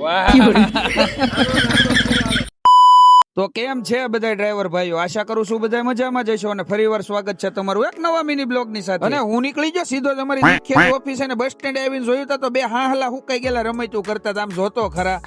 તો કેમ છે બધા ડ્રાઈવર ભાઈઓ? આશા કરું છું બધા મજામાં જશો અને ફરીવાર સ્વાગત છે તમારું એક નવા મિની બ્લોગની સાથે. અને હું નીકળી ગયો સીધો તમારી મુખ્ય ઓફિસ અને બસ સ્ટેન્ડ આવીને જોયું તા તો બે હાહલા હુકાઈ ગયેલા રમતું કરતા આમ જોતો ખરા.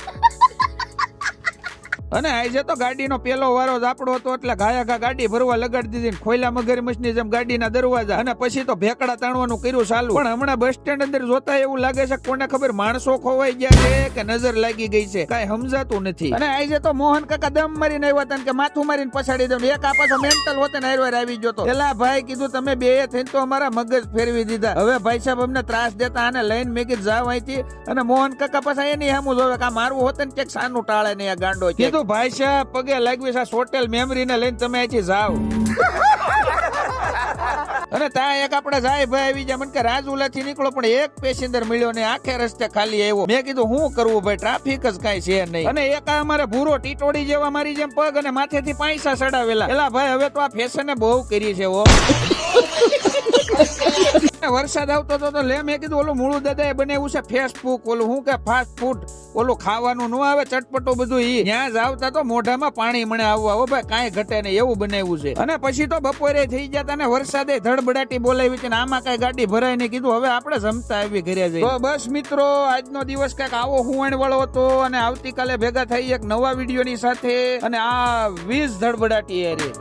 અને આજે તો ગાડીનો પેલો વારો જ આપણો હતો એટલે ઘાયા ઘા ગાડી ભરવા લગાડી દીધી ખોયલા મગરમચ્છની જેમ ગાડીના દરવાજા. અને પછી તો ભેકડા તાણવાનું કર્યું ચાલુ. પણ હમણાં બસ સ્ટેન્ડ અંદર જોતા એવું લાગે છે કોને ખબર માણસો ખોવાઈ ગયા છે કે નજર લાગી ગઈ છે. કઈ સમજાતું નથી. અને આજે તો મોહન કાકા દમ મારીને આવ્યા હતા કે માથું મારીને પછાડી દઉં એક આ પાછો મેન્ટલ હોતે ને હારવાર આવી ગયો તો પેલા ભાઈ કીધું, તમે બે થઈને તો અમારા મગજ ફેરવી દીધા. હવે ભાઈ સાહેબ અમને ત્રાસ દેતા આને લઈને મેં કીધું જાવ અહીંથી. અને મોહન કાકા પાછા એની સામું જોવે કે આ મારવું હોતે ને ક્યાંક સાનું ટાળે ને આ ગાંડો કીધું ભાઈ સાહેબ, પગે લાગવી છે સોટેલ મેમરી ને લઈને તમે અહીંથી જાવ અને ત્યાં એક આપણે જાય ભાઈ આવી જાય મને કે રાજુલા થી નીકળો, પણ એક પેસેન્જર મળ્યો ને આખે રસ્તે ખાલી આવ્યો. મેં કીધું શું કરવું ભાઈ? ટ્રાફિક જ કઈ છે નહીં. અને એક આ અમારે ભૂરો ટીટોડી જેવા મારી જેમ પગ અને માથેથી પૈસા સડાવેલા એલા ભાઈ, હવે તો આ ફેશને બહુ કરી છે ઓ વરસાદ આવતો હતો તો લે મેં કીધું, ઓલું મૂળું દાદા બનાવ્યું છે ફેસબુક ઓલું શું કે ફાસ્ટ ફૂડ ઓલું ખાવાનું ન આવે, ચટપટું બધું ઈ. ત્યાં જ આવતા તો મોઢામાં પાણી મને આવવા હો ભાઈ, કાંઈ ઘટે નહીં, એવું બનાવ્યું છે. અને પછી તો બપોરે થઈ જતા ને વરસાદે ધડબડાટી બોલાવી છે આમાં કઈ ગાડી ભરાય ને કીધું, હવે આપણે જમતા આવી ઘરે જઈએ તો બસ મિત્રો, આજનો દિવસ કંઈક આવો હુવણ વાળો હતો અને આવતીકાલે ભેગા થઈ એક નવા વિડીયોની સાથે અને આ વીસ ધડબડાટી એ રે.